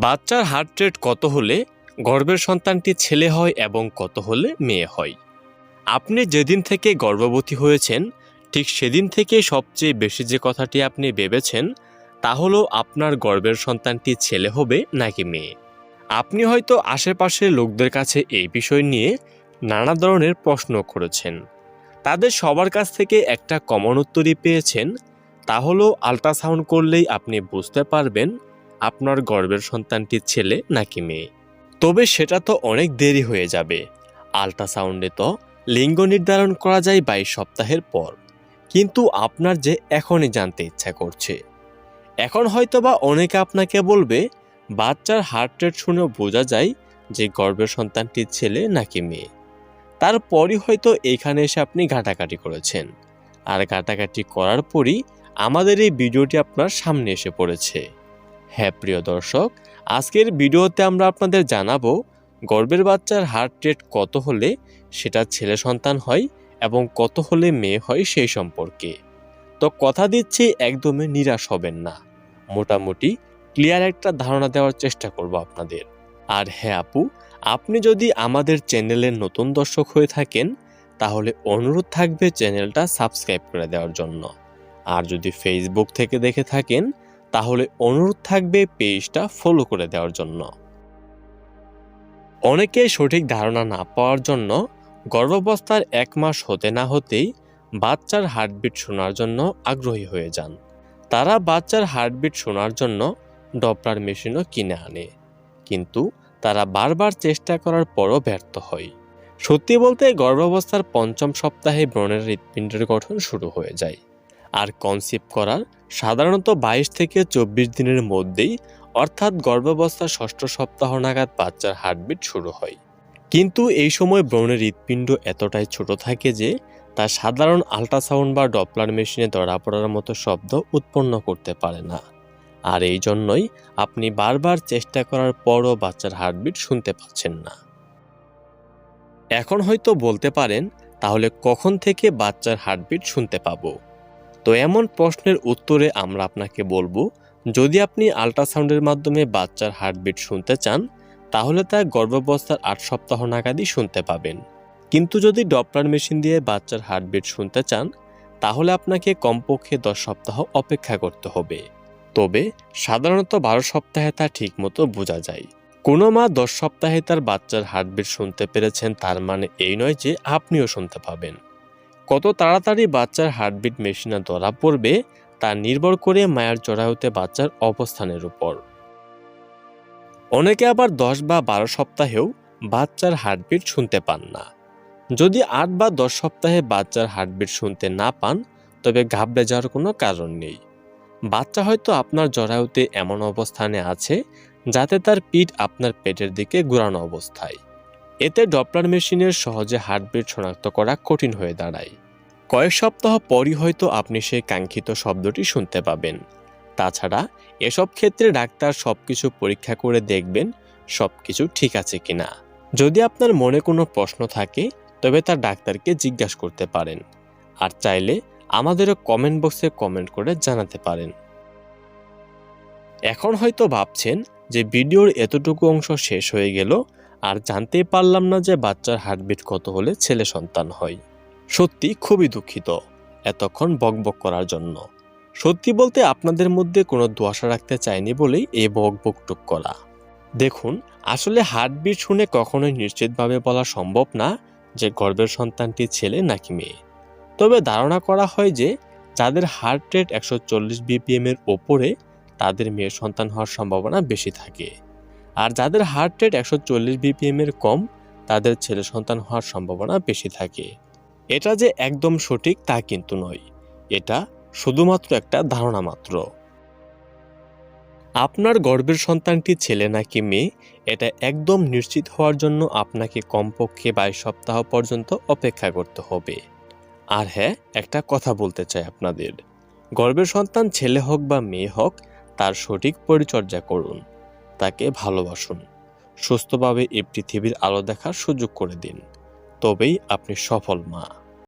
বাচ্চার heart rate কত হলে গর্ভের সন্তানটি ছেলে হয় এবং কত হলে মেয়ে হয়? আপনি যেদিন থেকে গর্ভবতী হয়েছেন, ঠিক সেদিন থেকে সবচেয়ে বেশি যে কথাটি আপনি ভেবেছেন, তা হলো আপনার গর্ভের সন্তানটি ছেলে হবে নাকি মেয়ে? আপনি হয়তো আশেপাশের লোকদের কাছে এই বিষয় নিয়ে নানা ধরনের প্রশ্ন করেছেন। তাদের সবার কাছ থেকে একটা কমন উত্তরই পেয়েছেন। তা হলো আল্ট্রাসাউন্ড করলেই আপনি বুঝতে পারবেন আপনার গর্বের সন্তানটি ছেলে নাকি মেয়ে? তবে সেটা তো অনেক দেরি হয়ে যাবে। আল্ট্রাসাউন্ডে তো লিঙ্গ নির্ধারণ করা যায় বাইশ সপ্তাহের পর। কিন্তু আপনার যে এখনই জানতে ইচ্ছা করছে। এখন হয়তোবা অনেকে আপনাকে বলবে, বাচ্চার হার্ট রেট শুনেও বোঝা যায় যে গর্ভের সন্তানটি ছেলে নাকি মেয়ে। তারপরই হয়তো এখানে এসে আপনি ঘাটাঘাটি করেছেন। আর ঘাটাঘাটি করার পরই আমাদের এই ভিডিওটি আপনার সামনে এসে পড়েছে। হ্যাঁ প্রিয় দর্শক, আজকের ভিডিওতে আমরা আপনাদের জানাব গর্বের বাচ্চার হার্ট রেট কত হলে সেটা ছেলে সন্তান হয় এবং কত হলে মেয়ে হয় সেই সম্পর্কে। তো কথা দিচ্ছি, একদমই নিরাশ হবেন না। মোটামুটি ক্লিয়ার একটা ধারণা দেওয়ার চেষ্টা করব আপনাদের। আর হ্যাঁ আপু, আপনি যদি আমাদের চ্যানেলের নতুন দর্শক হয়ে থাকেন, তাহলে অনুরোধ থাকবে চ্যানেলটা সাবস্ক্রাইব করে দেওয়ার জন্য। আর যদি ফেসবুক থেকে দেখে থাকেন তাহলে অনুরোধ থাকবে পেজটা ফলো করে দেওয়ার জন্য। অনেকে সঠিক ধারণা না পাওয়ার জন্য গর্ভাবস্থার এক মাস হতে না হতেই বাচ্চার হার্টবিট শোনার জন্য আগ্রহী হয়ে যান। তারা বাচ্চার হার্টবিট শোনার জন্য ডপলার মেশিনও কিনে আনে। কিন্তু তারা বারবার চেষ্টা করার পরও ব্যর্থ হয়। সত্যি বলতে গর্ভাবস্থার পঞ্চম সপ্তাহে ব্রণের হৃৎপিণ্ডের গঠন শুরু হয়ে যায়। আর কনসিভ করার সাধারণত বাইশ থেকে চব্বিশ দিনের মধ্যেই, অর্থাৎ গর্ভাবস্থার ষষ্ঠ সপ্তাহ নাগাদ বাচ্চার হার্টবিট শুরু হয়। কিন্তু এই সময় ব্রণের হৃৎপিণ্ড এতটাই ছোট থাকে যে, তা সাধারণ আল্ট্রাসাউন্ড বা ডপলার মেশিনে ধরা পড়ার মতো শব্দ উৎপন্ন করতে পারে না। আর এই জন্যই আপনি বারবার চেষ্টা করার পরও বাচ্চার হার্টবিট শুনতে পাচ্ছেন না। এখন হয়তো বলতে পারেন, তাহলে কখন থেকে বাচ্চার হার্টবিট শুনতে পাবো? তো এমন প্রশ্নের উত্তরে আমরা আপনাকে বলব, যদি আপনি আল্ট্রাসাউন্ডের মাধ্যমে বাচ্চার হার্টবিট শুনতে চান, তাহলে তা গর্ভাবস্থার আট সপ্তাহ নাগাদই শুনতে পাবেন। কিন্তু যদি ডপলার মেশিন দিয়ে বাচ্চার হার্টবিট শুনতে চান, তাহলে আপনাকে কমপক্ষে দশ সপ্তাহ অপেক্ষা করতে হবে। তবে সাধারণত বারো সপ্তাহে তা ঠিকমতো বোঝা যায়। কোনো মা দশ সপ্তাহে তার বাচ্চার হার্টবিট শুনতে পেরেছেন তার মানে এই নয় যে আপনিও শুনতে পাবেন। কত তাড়াতাড়ি বাচ্চার হার্টবিট মেশিনে ধরা পড়বে, তা নির্ভর করে মায়ের জরায়ুতে বাচ্চার অবস্থানের উপর। অনেকে আবার দশ বা বারো সপ্তাহেও বাচ্চার হার্টবিট শুনতে পান না। যদি আট বা দশ সপ্তাহে বাচ্চার হার্টবিট শুনতে না পান, তবে ঘাবড়ে যাওয়ার কোনো কারণ নেই। বাচ্চা হয়তো আপনার জরায়ুতে এমন অবস্থানে আছে, যাতে তার পিঠ আপনার পেটের দিকে ঘুরানো অবস্থায়। এতে ডপলার মেশিনের সহজে হার্টবিট শনাক্ত করা কঠিন হয়ে দাঁড়ায়। কয়েক সপ্তাহ পরই হয়তো আপনি সেই কাঙ্ক্ষিত শব্দটি শুনতে পাবেন। তাছাড়া, এসব ক্ষেত্রে ডাক্তার সবকিছু পরীক্ষা করে দেখবেন সবকিছু ঠিক আছে কিনা। যদি আপনার মনে কোনো প্রশ্ন থাকে, তবে তা ডাক্তারকে জিজ্ঞাসা করতে পারেন। আর চাইলে আমাদেরও কমেন্ট বক্সে কমেন্ট করে জানাতে পারেন। এখন হয়তো ভাবছেন যে ভিডিওর এতটুকু অংশ শেষ হয়ে গেল আর জানতেই পারলাম না যে বাচ্চার হার্টবিট কত হলে ছেলে সন্তান হয়। সত্যি খুবই দুঃখিত এতক্ষণ বকবক করার জন্য। সত্যি বলতে আপনাদের মধ্যে কোনো দোয়াশা রাখতে চাইনি বলেই এই বক বকটুক করা। দেখুন, আসলে হার্টবিট শুনে কখনোই নিশ্চিতভাবে বলা সম্ভব না যে গর্ভের সন্তানটি ছেলে নাকি মেয়ে। তবে ধারণা করা হয় যে যাদের হার্ট রেট একশো চল্লিশ বিপিএম এর ওপরে তাদের মেয়ে সন্তান হওয়ার সম্ভাবনা বেশি থাকে। আর যাদের হার্ট রেট একশো চল্লিশ বিপিএম এর কম, তাদের ছেলে সন্তান হওয়ার সম্ভাবনা বেশি থাকে। এটা যে একদম সঠিক তা কিন্তু নয়। এটা শুধুমাত্র একটা ধারণা মাত্র। আপনার গর্ভের সন্তানটি ছেলে নাকি মেয়ে, এটা একদম নিশ্চিত হওয়ার জন্য আপনাকে কমপক্ষে বাইশ সপ্তাহ পর্যন্ত অপেক্ষা করতে হবে। আর হ্যাঁ একটা কথা বলতে চাই আপনাদের। গর্ভের সন্তান ছেলে হোক বা মেয়ে হোক, তার সঠিক পরিচর্যা করুন। তাকে ভালোবাসুন। সুস্থভাবে এই পৃথিবীর আলো দেখার সুযোগ করে দিন। তবেই আপনি সফল মা।